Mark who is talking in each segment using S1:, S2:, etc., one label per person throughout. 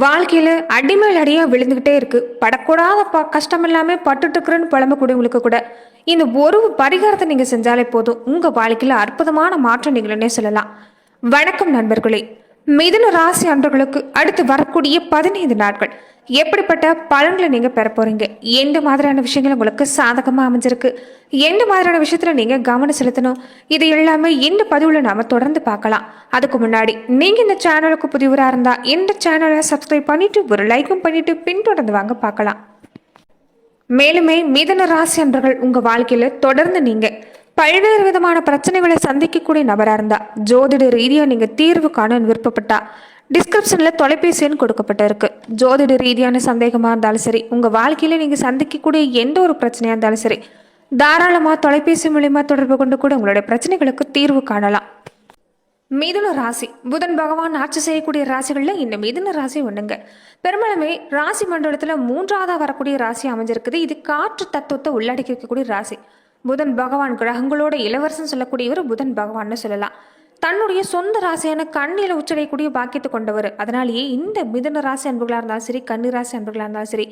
S1: வாழ்க்கையில் அடிமேல் அடியாக விழுந்துக்கிட்டே இருக்கு. படக்கூடாத ப கஷ்டம் எல்லாமே பட்டுட்டுருக்குறன்னு புலம்பக்கூடியவங்களுக்கு கூட. இந்த ஒரு பரிகாரத்தை நீங்கள் செஞ்சாலே போதும். உங்கள் வாழ்க்கையில் அற்புதமான மாற்றம் நீங்களே சொல்லலாம். வணக்கம் நண்பர்களே. மிதுன ராசி அன்பர்களுக்கு அடுத்து வரக்கூடிய பதினைந்து நாட்கள். எப்படிப்பட்ட பலன்களை நீங்க பெற போறீங்க? எந்த மாதிரியான விஷயங்கள் உங்களுக்கு சாதகமா அமைஞ்சிருக்கு? எந்த மாதிரியான விஷயத்துல நீங்க கவனம் செலுத்தணும்? இது எல்லாமே இந்த பதிவுல நாம தொடர்ந்து பார்க்கலாம். அதுக்கு முன்னாடி நீங்க இந்த சேனலுக்கு புதிவரா இருந்தா இந்த சேனலை சப்ஸ்கிரைப் பண்ணிட்டு ஒரு லைக்கும் பண்ணிட்டு பின்தொடர்ந்து வாங்க பார்க்கலாம். மேலுமே மிதன ராசி அன்பர்கள் உங்க வாழ்க்கையில தொடர்ந்து நீங்க. பல்வேறு விதமான பிரச்சனைகளை சந்திக்கக்கூடிய நபராக இருந்தா ஜோதிட ரீதியாக நீங்கள் தீர்வு காண விருப்பப்பட்டா டிஸ்கிரிப்ஷனில் தொலைபேசி எண் கொடுக்கப்பட்டிருக்கு. ஜோதிட ரீதியான சந்தேகமாக இருந்தாலும் சரி உங்கள் வாழ்க்கையில் நீங்கள் சந்திக்கக்கூடிய எந்த ஒரு பிரச்சனையாக இருந்தாலும் சரி தாராளமாக தொலைபேசி மூலயமா தொடர்பு கொண்டு கூட உங்களுடைய பிரச்சனைகளுக்கு தீர்வு காணலாம். மிதுன ராசி. புதன் பகவான் ஆட்சி செய்யக்கூடிய ராசிகளில் இந்த மிதுன ராசி ஒண்ணுங்க. பெரும்பாலுமே ராசி மண்டலத்தில் மூன்றாவதாக வரக்கூடிய ராசி அமைஞ்சிருக்குது. இது காற்று தத்துவத்தை உள்ளடக்கி இருக்கக்கூடிய ராசி. புதன் பகவான் கிரகங்களோட இளவரசன் சொல்லக்கூடியவர் புதன் பகவான்னு சொல்லலாம். தன்னுடைய சொந்த ராசியான கண்ணில உச்சடையக்கூடிய பாக்கியத்தை கொண்டவர். அதனாலேயே இந்த மிதன ராசி அன்புகளாக இருந்தாலும் சரி கன்னி ராசி அன்புகளாக இருந்தாலும் சரி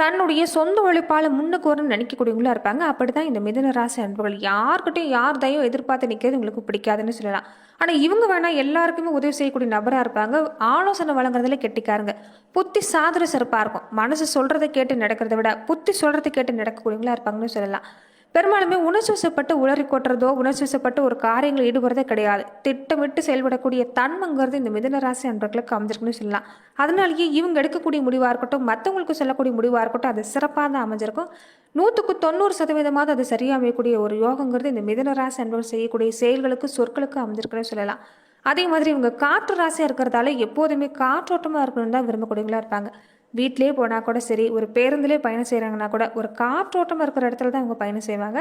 S1: தன்னுடைய சொந்த உழைப்பால் முன்னுக்கு வரணும்னு நினைக்கக்கூடியவங்களா இருப்பாங்க. அப்படிதான் இந்த மிதன ராசி அன்புகள் யார்கிட்டையும் யார் தயவும் எதிர்பார்த்து நிற்கிறது உங்களுக்கு பிடிக்காதுன்னு சொல்லலாம். ஆனால் இவங்க வேணால் எல்லாருக்குமே உதவி செய்யக்கூடிய நபராக இருப்பாங்க. ஆலோசனை வழங்குறதுல கெட்டிக்காருங்க. புத்தி சாதுர சிறப்பாக இருக்கும். மனசு சொல்கிறத கேட்டு நடக்கிறத விட புத்தி சொல்கிறத கேட்டு நடக்கக்கூடியவங்களா இருப்பாங்கன்னு சொல்லலாம். பெரும்பாலுமே உணர்ச்சிவசப்பட்டு உளறி கொட்டுறதோ உணர்ச்சிவசப்பட்டு ஒரு காரியங்கள் ஈடுபடுறதே கிடையாது. திட்டமிட்டு செயல்படக்கூடிய தன்மைங்கிறது இந்த மிதனராசி அன்பர்களுக்கு அமைஞ்சிருக்குன்னு சொல்லலாம். அதனாலேயே இவங்க எடுக்கக்கூடிய முடிவாக இருக்கட்டும் மற்றவங்களுக்கு சொல்லக்கூடிய முடிவாக இருக்கட்டும் அது சிறப்பாக தான் அமைஞ்சிருக்கும். நூற்றுக்கு தொண்ணூறு சதவீதமாவது அது சரியாக அமையக்கூடிய ஒரு யோகங்கிறது இந்த மிதனராசி அன்பர்கள் செய்யக்கூடிய செயல்களுக்கு சொற்களுக்கு அமைஞ்சிருக்குன்னு சொல்லலாம். அதே மாதிரி இவங்க காற்று ராசியாக இருக்கிறதால எப்போதுமே காற்றோட்டமாக இருக்கணும்னு தான் விரும்பக்கூடியவங்களா இருப்பாங்க. வீட்டிலே போனால் கூட சரி ஒரு பேருந்துலேயே பயணம் செய்கிறாங்கன்னா கூட ஒரு காற்றோட்டமாக இருக்கிற இடத்துல தான் இவங்க பயணம் செய்வாங்க.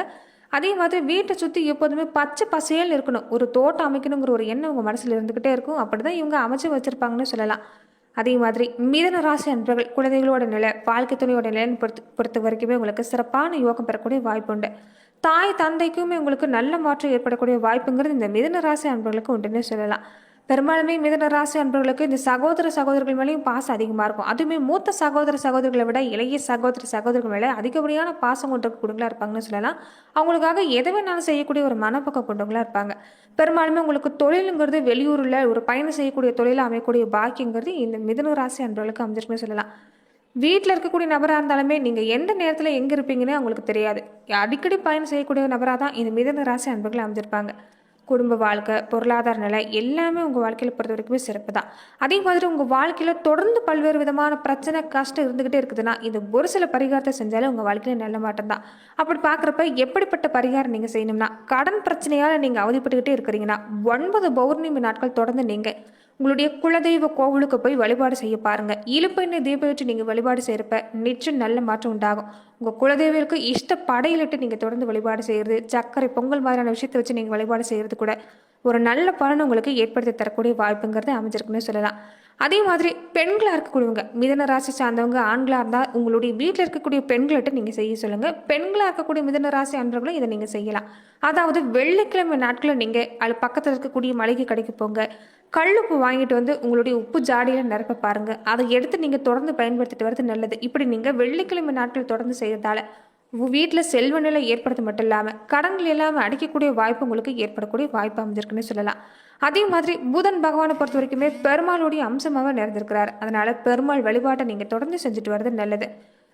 S1: அதே மாதிரி வீட்டை சுற்றி எப்போதுமே பச்சை பசேல் இருக்கணும். ஒரு தோட்டம் அமைக்கணுங்கிற ஒரு எண்ணம் உங்கள் மனசில் இருந்துக்கிட்டே இருக்கும். அப்படி தான் இவங்க அமைச்சு வச்சுருப்பாங்கன்னு சொல்லலாம். அதே மாதிரி மிதன ராசி அன்பர்கள் குழந்தைகளோட நிலை வாழ்க்கை துணையோட நிலைன்னு பொறுத்து பொறுத்த வரைக்குமே உங்களுக்கு சிறப்பான யோகம் பெறக்கூடிய வாய்ப்பு உண்டு. தாய் தந்தைக்குமே உங்களுக்கு நல்ல மாற்றம் ஏற்படக்கூடிய வாய்ப்புங்கிறது இந்த மிதன ராசி அன்பர்களுக்கு உண்டுன்னு சொல்லலாம். பெரும்பாலுமே மிதன ராசி அன்பர்களுக்கு இந்த சகோதர சகோதரர்கள் மேலேயும் பாசம் அதிகமாக இருக்கும். அதுவுமே மூத்த சகோதர சகோதரர்களை விட இளைய சகோதர சகோதரர்கள் மேலே அதிகப்படியான பாசம் கொண்டக்கூடியவங்களா இருப்பாங்கன்னு சொல்லலாம். அவங்களுக்காக எதை வேணாலும் செய்யக்கூடிய ஒரு மனப்பக்கம் கொண்டவங்களா இருப்பாங்க. பெரும்பாலுமே உங்களுக்கு தொழிலுங்கிறது வெளியூரில் ஒரு பயணம் செய்யக்கூடிய தொழில் அமையக்கூடிய பாக்கியங்கிறது இந்த மிதன ராசி அன்பர்களுக்கு அமைஞ்சிருக்குன்னு சொல்லலாம். வீட்டில் இருக்கக்கூடிய நபராக இருந்தாலுமே நீங்கள் எந்த நேரத்தில் எங்கே இருப்பீங்கன்னு அவங்களுக்கு தெரியாது. அடிக்கடி பயணம் செய்யக்கூடிய நபராக தான் இந்த மிதன ராசி அன்பர்கள் அமைஞ்சிருப்பாங்க. குடும்ப வாழ்க்கை பொருளாதார நிலை எல்லாமே உங்கள் வாழ்க்கையில் பொறுத்த வரைக்குமே சிறப்பு தான். அதே மாதிரி உங்கள் வாழ்க்கையில் தொடர்ந்து பல்வேறு விதமான பிரச்சனை கஷ்டம் இருந்துக்கிட்டே இருக்குதுன்னா இது ஒரு சில பரிகாரத்தை செஞ்சாலே உங்கள் வாழ்க்கையில் நல்ல மாட்டம் தான். அப்படி பார்க்குறப்ப எப்படிப்பட்ட பரிகாரம் நீங்கள் செய்யணும்னா கடன் பிரச்சனையால் நீங்கள் அவதிப்பட்டுக்கிட்டே இருக்கிறீங்கன்னா ஒன்பது பௌர்ணமி நாட்கள் தொடர்ந்து நீங்கள் உங்களுடைய குலதெய்வ கோவிலுக்கு போய் வழிபாடு செய்ய பாருங்க. இழுப்பெண்ணை தீபம் வச்சு நீங்கள் வழிபாடு செய்கிறப்ப நிச்சயம் நல்ல மாற்றம் உண்டாகும். உங்கள் குலதெய்வருக்கு இஷ்ட படையிலிட்டு நீங்கள் தொடர்ந்து வழிபாடு செய்கிறது சர்க்கரை பொங்கல் மாதிரியான விஷயத்தை வச்சு நீங்கள் வழிபாடு செய்கிறது கூட ஒரு நல்ல பலன் உங்களுக்கு ஏற்படுத்தி தரக்கூடிய வாய்ப்புங்கிறது அமைஞ்சிருக்குன்னு சொல்லலாம். அதே மாதிரி பெண்களாக இருக்கக்கூடியவங்க மிதன ராசி சார்ந்தவங்க ஆண்களாக இருந்தால் உங்களுடைய வீட்டில் இருக்கக்கூடிய பெண்கள்கிட்ட நீங்கள் செய்ய சொல்லுங்கள் பெண்களாக இருக்கக்கூடிய மிதன ராசி அன்றவங்களும் இதை நீங்கள் செய்யலாம். அதாவது வெள்ளிக்கிழமை நாட்களில் நீங்கள் அது பக்கத்தில் இருக்கக்கூடிய மளிகை கடைக்கு போங்க. கல்லுப்பு வாங்கிட்டு வந்து உங்களுடைய உப்பு ஜாடியில் நிரப்ப பாருங்கள் அதை எடுத்து நீங்கள் தொடர்ந்து பயன்படுத்திட்டு வரது நல்லது. இப்படி நீங்கள் வெள்ளிக்கிழமை நாட்கள் தொடர்ந்து செய்கிறதால வீட்டில் செல்வ நிலை ஏற்படுத்த மட்டும் இல்லாமல் கடன்கள் இல்லாமல் அடிக்கக்கூடிய வாய்ப்பு உங்களுக்கு ஏற்படக்கூடிய வாய்ப்பு அமைஞ்சிருக்குன்னு சொல்லலாம். அதே மாதிரி புதன் பகவானை பொறுத்த வரைக்குமே பெருமாளுடைய அம்சமாக நிறைந்திருக்கிறார். அதனால் பெருமாள் வழிபாட்டை நீங்கள் தொடர்ந்து செஞ்சுட்டு வர்றது நல்லது.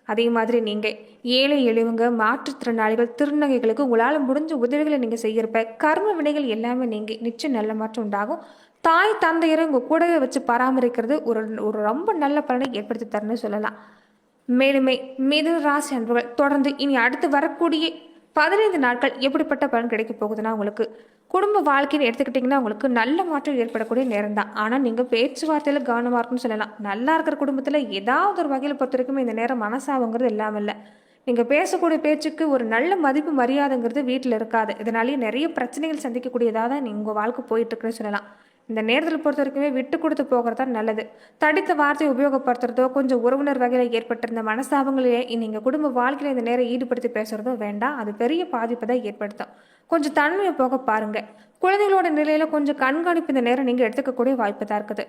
S1: அதே மாதிரி நீங்கள் ஏழை எளிவங்க மாற்றுத்திறனாளிகள் திருநகைகளுக்கு உங்களால் முடிஞ்ச உதவிகளை நீங்கள் செய்கிறப்ப கர்ம வினைகள் எல்லாமே நீங்கள் நிச்சயம் நல்ல மாற்றம் உண்டாகும். தாய் தந்தையரை உங்கள் கூடவே வச்சு பராமரிக்கிறது ஒரு ஒரு ரொம்ப நல்ல பலனை ஏற்படுத்தி தரணும்னு சொல்லலாம். மேலுமே மிதுன ராசி அன்பர்கள் தொடர்ந்து இனி அடுத்து வரக்கூடிய பதினைந்து நாட்கள் எப்படிப்பட்ட பலன் கிடைக்க போகுதுன்னா உங்களுக்கு குடும்ப வாழ்க்கைன்னு எடுத்துக்கிட்டிங்கன்னா உங்களுக்கு நல்ல மாற்றம் ஏற்படக்கூடிய நேரம் தான் ஆனால் நீங்கள் பேச்சுவார்த்தையில் கவனமாக இருக்குன்னு சொல்லலாம். நல்லா இருக்கிற குடும்பத்தில் ஏதாவது ஒரு வகையில் பொறுத்த வரைக்கும் இந்த நேரம் மனசாவுங்கிறது இல்லாமல் இல்லை. நீங்கள் பேசக்கூடிய பேச்சுக்கு ஒரு நல்ல மதிப்பு மரியாதைங்கிறது வீட்டில் இருக்காது. இதனாலேயே நிறைய பிரச்சனைகள் சந்திக்கக்கூடியதாக தான் நீங்கள் உங்கள் வாழ்க்கை போயிட்டுருக்குன்னு சொல்லலாம். இந்த நேரத்தில் பொறுத்த வரைக்குமே விட்டு கொடுத்து போகிறது தான் நல்லது. தடித்த வார்த்தையை உபயோகப்படுத்துறதோ கொஞ்சம் உறவினர் வகையில் ஏற்பட்டிருந்த மனசாபங்களையே நீங்கள் குடும்ப வாழ்க்கையில் இந்த நேரம் ஈடுபடுத்தி பேசுகிறதோ வேண்டாம். அது பெரிய பாதிப்பை தான் ஏற்படுத்தும். கொஞ்சம் தன்மையை போக பாருங்கள் குழந்தைகளோட நிலையில் கொஞ்சம் கண்காணிப்பு இந்த நேரம் நீங்கள் எடுத்துக்கக்கூடிய வாய்ப்பு தான் இருக்குது.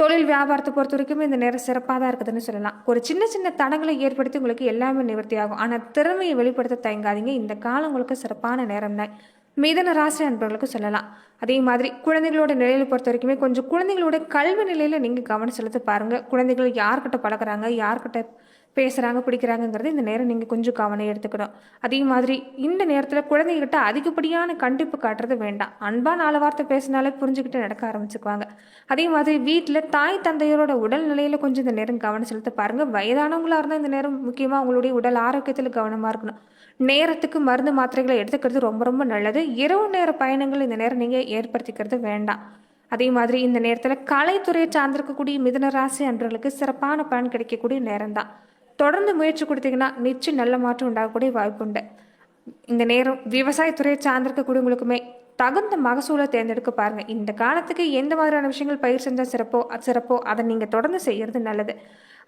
S1: தொழில் வியாபாரத்தை பொறுத்த வரைக்கும் இந்த நேரம் சிறப்பாக தான் இருக்குதுன்னு சொல்லலாம். ஒரு சின்ன சின்ன தடங்களை ஏற்படுத்தி உங்களுக்கு எல்லாமே நிவர்த்தி ஆகும். ஆனால் திறமையை வெளிப்படுத்த தயங்காதீங்க. இந்த காலம் உங்களுக்கு சிறப்பான நேரம் தான் மிதன ராசி அன்பர்களுக்கு சொல்லலாம். அதே மாதிரி குழந்தைகளோட நிலையில பொறுத்த வரைக்குமே கொஞ்சம் குழந்தைகளோட கல்வி நிலையில நீங்கள் கவனம் செலுத்த பாருங்கள் குழந்தைகள் யார்கிட்ட பழகுறாங்க யார்கிட்ட பேசுகிறாங்க பிடிக்கிறாங்கங்கிறது இந்த நேரம் நீங்கள் கொஞ்சம் கவனம் எடுத்துக்கணும். அதே மாதிரி இந்த நேரத்தில் குழந்தைகிட்ட அதிகப்படியான கண்டிப்பு காட்டுறது வேண்டாம். அன்பாக நாலு வார்த்தை பேசினாலே புரிஞ்சுக்கிட்டு நடக்க ஆரம்பிச்சுக்குவாங்க. அதே மாதிரி வீட்டில் தாய் தந்தையரோட உடல்நிலையில் கொஞ்சம் இந்த நேரம் கவனம் செலுத்த பாருங்கள் வயதானவங்களாக இருந்தால் இந்த நேரம் முக்கியமாக அவங்களுடைய உடல் ஆரோக்கியத்தில் கவனமாக இருக்கணும். நேரத்துக்கு மருந்து மாத்திரைகளை எடுத்துக்கிறது ரொம்ப ரொம்ப நல்லது. இரவு நேர பயணங்கள் இந்த நேரம் நீங்கள் ஏற்படுத்திக்கிறது வேண்டாம். அதே மாதிரி இந்த நேரத்தில் கலைத்துறையை சார்ந்திருக்கக்கூடிய மிதன ராசி அன்றர்களுக்கு சிறப்பான பலன் கிடைக்கக்கூடிய நேரம் தான் தொடர்ந்து முயற்சி கொடுத்தீங்கன்னா நிச்சயம் நல்ல மாற்றம் உண்டாகக்கூடிய வாய்ப்பு உண்டு. இந்த நேரம் விவசாயத்துறையை சார்ந்திருக்கக்கூடியவங்களுக்குமே தகுந்த மகசூலை தேர்ந்தெடுக்க பாருங்க. இந்த காலத்துக்கு எந்த மாதிரியான விஷயங்கள் பயிர் செஞ்சால் சிறப்போ சிறப்போ அதை நீங்கள் தொடர்ந்து செய்யறது நல்லது.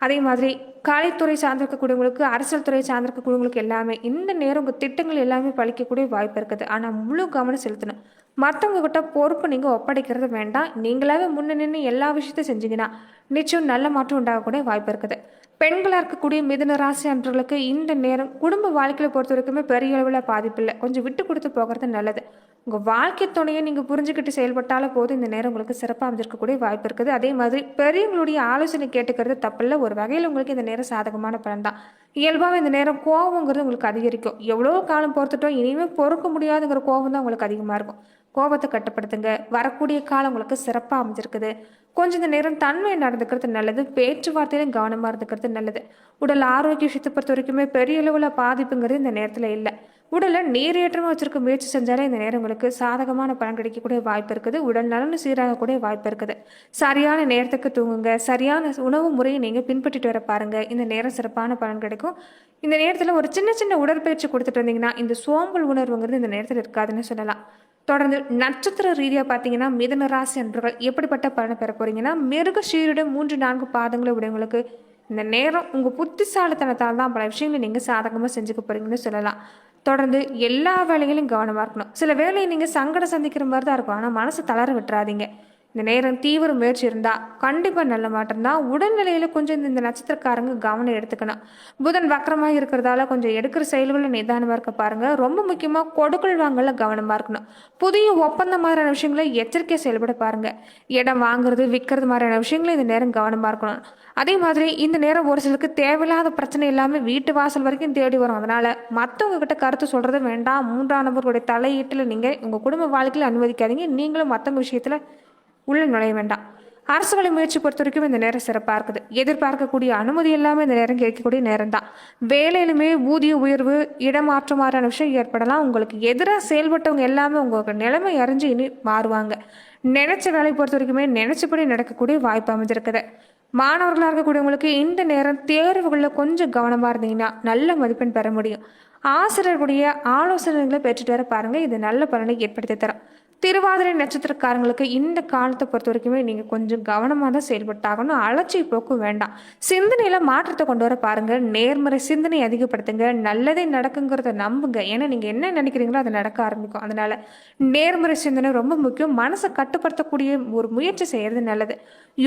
S1: அதே மாதிரி கலைத்துறை சார்ந்திருக்கக்கூடியவங்களுக்கு அரசியல் துறை சார்ந்திருக்கக்கூடியவங்களுக்கு எல்லாமே இந்த நேரம் உங்கள் திட்டங்கள் எல்லாமே பழிக்கக்கூடிய வாய்ப்பு இருக்குது. ஆனால் முழு கவனம் செலுத்தணும். மற்றவங்க கிட்ட பொறுப்பு நீங்கள் ஒப்படைக்கிறது வேண்டாம். நீங்களாவே முன்ன நின்று எல்லா விஷயத்தையும் செஞ்சீங்கன்னா நிச்சயம் நல்ல மாற்றம் உண்டாகக்கூடிய வாய்ப்பு இருக்குது. பெண்களாக இருக்கக்கூடிய மிதன ராசி அன்றர்களுக்கு இந்த நேரம் குடும்ப வாழ்க்கையில் பொறுத்த வரைக்குமே பெரிய அளவில் பாதிப்பு இல்லை. கொஞ்சம் விட்டு கொடுத்து போகிறது நல்லது. உங்கள் வாழ்க்கை துணையை நீங்கள் புரிஞ்சுக்கிட்டு செயல்பட்டாலும் போதும். இந்த நேரம் உங்களுக்கு சிறப்பாக அமைஞ்சிருக்கக்கூடிய வாய்ப்பு இருக்குது. அதே மாதிரி பெரியவங்களுடைய ஆலோசனை கேட்டுக்கிறது தப்பில்ல. ஒரு வகையில் உங்களுக்கு இந்த நேரம் சாதகமான பலன் தான். இயல்பாக இந்த நேரம் கோபங்கிறது உங்களுக்கு அதிகரிக்கும். எவ்வளோ காலம் பொறுத்துட்டோம் இனிமேல் பொறுக்க முடியாதுங்கிற கோபம் தான் உங்களுக்கு அதிகமாக இருக்கும். கோபத்தை கட்டுப்படுத்துங்க. வரக்கூடிய காலம் உங்களுக்கு சிறப்பாக அமைஞ்சிருக்குது. கொஞ்சம் இந்த நேரம் தன்மையை நடந்துக்கிறது நல்லது. பேச்சுவார்த்தையிலும் கவனமாக இருந்துக்கிறது நல்லது. உடல் ஆரோக்கிய விஷயத்தை பொறுத்த வரைக்குமே பெரிய அளவில் பாதிப்புங்கிறது இந்த நேரத்தில் இல்லை. உடலை நீரேற்றமாக வச்சிருக்க முயற்சி செஞ்சாலே இந்த நேரம் உங்களுக்கு சாதகமான பலன் கிடைக்கக்கூடிய வாய்ப்பு இருக்குது. உடல் நலன் சீராகக்கூடிய வாய்ப்பு இருக்குது. சரியான நேரத்துக்கு தூங்குங்க. சரியான உணவு முறையை நீங்கள் பின்பற்றிட்டு வர பாருங்கள் இந்த நேரம் சிறப்பான பலன் கிடைக்கும். இந்த நேரத்தில் ஒரு சின்ன சின்ன உடற்பயிற்சி கொடுத்துட்டு வந்தீங்கன்னா இந்த சோம்பல் உணர்வுங்கிறது இந்த நேரத்தில் இருக்காதுன்னு சொல்லலாம். தொடர்ந்து நட்சத்திர ரீதியாக பார்த்தீங்கன்னா மிதன ராசி அன்பர்கள் எப்படிப்பட்ட பலனை பெற போறீங்கன்னா மிருக சீருட மூன்று நான்கு பாதங்களை உடையவங்களுக்கு இந்த நேரம் உங்கள் புத்திசாலித்தனத்தால் தான் பல விஷயங்களை நீங்கள் சாதகமாக செஞ்சுக்க போகிறீங்கன்னு சொல்லலாம். தொடர்ந்து எல்லா வேலைகளையும் கவனமாக இருக்கணும். சில வேலையை நீங்கள் சங்கடம் சந்திக்கிற மாதிரி தான் இருக்கும். ஆனால் மனசு தளர விட்டுறாதீங்க. இந்த நேரம் தீவிர முயற்சி இருந்தால் கண்டிப்பாக நல்ல மாற்றம் தான். உடல்நிலையில் கொஞ்சம் இந்த நட்சத்திரக்காரங்க கவனம் எடுத்துக்கணும். புதன் வக்கரமாக இருக்கிறதால கொஞ்சம் எடுக்கிற செயல்களில் நிதானமாக இருக்க பாருங்கள் ரொம்ப முக்கியமாக கொடுக்கல் வாங்கல கவனமாக இருக்கணும். புதிய ஒப்பந்த மாதிரியான விஷயங்களை எச்சரிக்கையாக செயல்பட பாருங்கள் இடம் வாங்குறது விற்கிறது மாதிரியான விஷயங்களை இந்த நேரம் கவனமாக இருக்கணும். அதே மாதிரி இந்த நேரம் ஒரு சிலருக்கு தேவையில்லாத பிரச்சனை எல்லாமே வீட்டு வாசல் வரைக்கும் தேடி வரும். அதனால் மற்றவங்க கிட்ட கருத்து சொல்கிறது வேண்டாம். மூன்றாம் நபர்களுடைய தலையீட்டில் நீங்கள் உங்கள் குடும்ப வாழ்க்கையில் அனுமதிக்காதீங்க. நீங்களும் மற்றவங்க விஷயத்தில் உள்ளே நுழைய வேண்டாம். அரசு வழி முயற்சி பொறுத்த வரைக்கும் இந்த நேரம் சிறப்பாக இருக்குது எதிர்பார்க்கக்கூடிய அனுமதி எல்லாமே இந்த நேரம் கேட்கக்கூடிய நேரம் தான் வேலையிலுமே ஊதிய உயர்வு இடமாற்றம் மாதிரியான விஷயம் ஏற்படலாம். உங்களுக்கு எதிராக செயல்பட்டவங்க எல்லாமே உங்களுக்கு நிலைமை அறிஞ்சு இனி மாறுவாங்க. நினைச்ச வேலை பொறுத்த வரைக்குமே நினைச்சபடி நடக்கக்கூடிய வாய்ப்பு அமைஞ்சிருக்குது. மாணவர்களாக இருக்கக்கூடியவங்களுக்கு இந்த நேரம் தேர்வுகளில் கொஞ்சம் கவனமாக இருந்தீங்கன்னா நல்ல மதிப்பெண் பெற முடியும். ஆசிரியர்களுடைய ஆலோசனைகளை பெற்றுட்டு வர பாருங்கள் இது நல்ல பலனை ஏற்படுத்தி தரும். திருவாதிரை நட்சத்திரக்காரங்களுக்கு இந்த காலத்தை பொறுத்த வரைக்குமே நீங்கள் கொஞ்சம் கவனமாக தான் செயல்பட்டாகணும். அலட்சிய போக்கு வேண்டாம். சிந்தனையில் மாற்றத்தை கொண்டு வர பாருங்கள் நேர்மறை சிந்தனை அதிகப்படுத்துங்க. நல்லதே நடக்குங்கிறத நம்புங்க. ஏன்னா நீங்கள் என்ன நினைக்கிறீங்களோ அது நடக்க ஆரம்பிக்கும். அதனால் நேர்மறை சிந்தனை ரொம்ப முக்கியம். மனசை கட்டுப்படுத்தக்கூடிய ஒரு முயற்சி செய்கிறது நல்லது.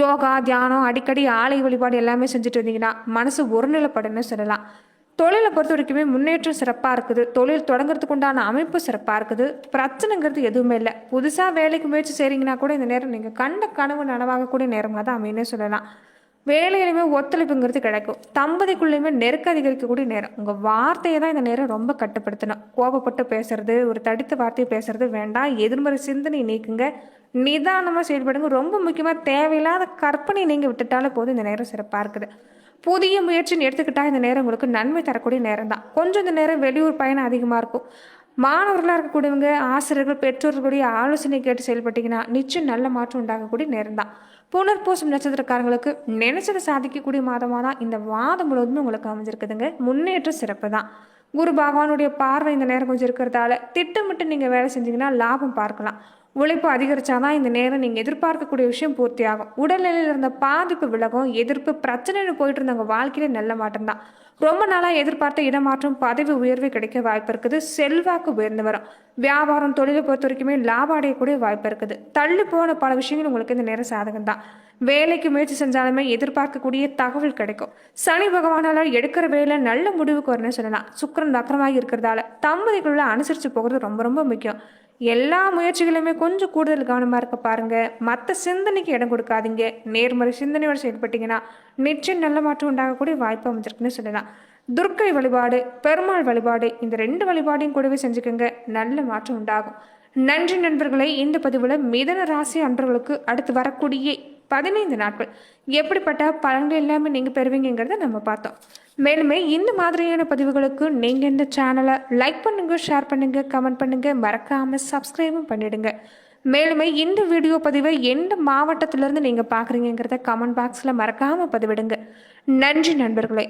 S1: யோகா தியானம் அடிக்கடி ஆலை வழிபாடு எல்லாமே செஞ்சுட்டு வந்தீங்கன்னா மனசு ஒருநிலைப்படுன்னு சொல்லலாம். தொழிலை பொறுத்த வரைக்குமே முன்னேற்றம் சிறப்பாக இருக்குது. தொழில் தொடங்குறதுக்கு உண்டான அமைப்பு சிறப்பாக இருக்குது. பிரச்சனைங்கிறது எதுவுமே இல்லை. புதுசாக வேலைக்கு முயற்சி செய்கிறீங்கன்னா கூட இந்த நேரம் நீங்கள் கண்ட கனவு நனவாகக்கூடிய நேரமாக தான் அமையுன்னே சொல்லலாம். வேலையிலுமே ஒத்துழைப்புங்கிறது கிடைக்கும். தம்பதிக்குள்ளேயுமே நெருக்க அதிகரிக்கக்கூடிய நேரம். உங்கள் வார்த்தையை தான் இந்த நேரம் ரொம்ப கட்டுப்படுத்தணும். கோபப்பட்டு பேசுறது ஒரு தடித்த வார்த்தையை பேசுறது வேண்டாம். எதிர்மறை சிந்தனை நீக்குங்க. நிதானமாக செயல்படுங்க. ரொம்ப முக்கியமாக தேவையில்லாத கற்பனை நீங்கள் விட்டுட்டாலே போதும். இந்த நேரம் சிறப்பாக இருக்குது. புதிய முயற்சின்னு எடுத்துக்கிட்டால் இந்த நேரம் உங்களுக்கு நன்மை தரக்கூடிய நேரம் தான் கொஞ்சம் இந்த நேரம் வெளியூர் பயணம் அதிகமாக இருக்கும். மாணவர்களாக இருக்கக்கூடியவங்க ஆசிரியர்கள் பெற்றோர்களுடைய ஆலோசனை கேட்டு செயல்பட்டீங்கன்னா நிச்சயம் நல்ல மாற்றம் உண்டாகக்கூடிய நேரம் தான் புனர்பூசம் நட்சத்திரக்காரங்களுக்கு நினைச்சதை சாதிக்கக்கூடிய மாதமாக தான் இந்த மாதம் முழுவதுமே உங்களுக்கு அமைஞ்சிருக்குதுங்க. முன்னேற்றம் சிறப்பு தான் குரு பகவானுடைய பார்வை இந்த நேரம் கொஞ்சம் இருக்கிறதால திட்டமிட்டு நீங்கள் வேலை செஞ்சீங்கன்னா லாபம் பார்க்கலாம். உழைப்பு அதிகரித்தாதான் இந்த நேரம் நீங்கள் எதிர்பார்க்கக்கூடிய விஷயம் பூர்த்தி ஆகும் உடல்நிலையில் இருந்த பாதிப்பு விலகும் எதிர்ப்பு பிரச்சனைன்னு போயிட்டு இருந்தவங்க வாழ்க்கையில நல்ல மாற்றம் தான். ரொம்ப நாளாக எதிர்பார்த்த இடமாற்றம் பதவி உயர்வு கிடைக்க வாய்ப்பு இருக்குது. செல்வாக்கு உயர்ந்து வரும். வியாபாரம் தொழிலை பொறுத்த வரைக்குமே லாபம் அடையக்கூடிய வாய்ப்பு இருக்குது. தள்ளி போன பல விஷயங்கள் உங்களுக்கு இந்த நேரம் சாதகம் தான். வேலைக்கு முயற்சி செஞ்சாலுமே எதிர்பார்க்கக்கூடிய தகவல் கிடைக்கும். சனி பகவானால எடுக்கிற வேலை நல்ல முடிவுக்கு வரணும்னு சொல்லலாம். சுக்கரன் வக்கரமாக இருக்கிறதால தம்பதிக்குள்ள அனுசரித்து போகிறது ரொம்ப ரொம்ப முக்கியம். எல்லா முயற்சிகளுமே கொஞ்சம் கூடுதல் கவனமாக இருக்க பாருங்கள் மற்ற சிந்தனைக்கு இடம் கொடுக்காதீங்க. நேர்மறை சிந்தனையோடு செயல்பட்டீங்கன்னா நிச்சயம் நல்ல மாற்றம் உண்டாகக்கூடிய வாய்ப்பு அமைஞ்சிருக்குன்னு சொல்லலாம். துர்க்கை வழிபாடு பெருமாள் வழிபாடு இந்த ரெண்டு வழிபாடையும் கூடவே செஞ்சுக்கோங்க. நல்ல மாற்றம் உண்டாகும். நன்றி நண்பர்களை இந்த பதிவில் மிதன ராசி அன்றர்களுக்கு அடுத்து வரக்கூடிய பதினைந்து நாட்கள். எப்படிப்பட்ட பலன்கள் எல்லாமே நீங்கள் பெறுவீங்கிறத நம்ம பார்த்தோம். மேலுமே இந்த மாதிரியான பதிவுகளுக்கு நீங்கள் இந்த சேனலை லைக் பண்ணுங்கள் ஷேர் பண்ணுங்கள் கமெண்ட் பண்ணுங்கள் மறக்காமல் சப்ஸ்கிரைபும் பண்ணிவிடுங்க மேலுமே இந்த வீடியோ பதிவை எந்த மாவட்டத்திலேருந்து நீங்கள் பார்க்குறீங்கிறத கமெண்ட் பாக்ஸில் மறக்காமல் பதிவிடுங்க. நன்றி நண்பர்களே.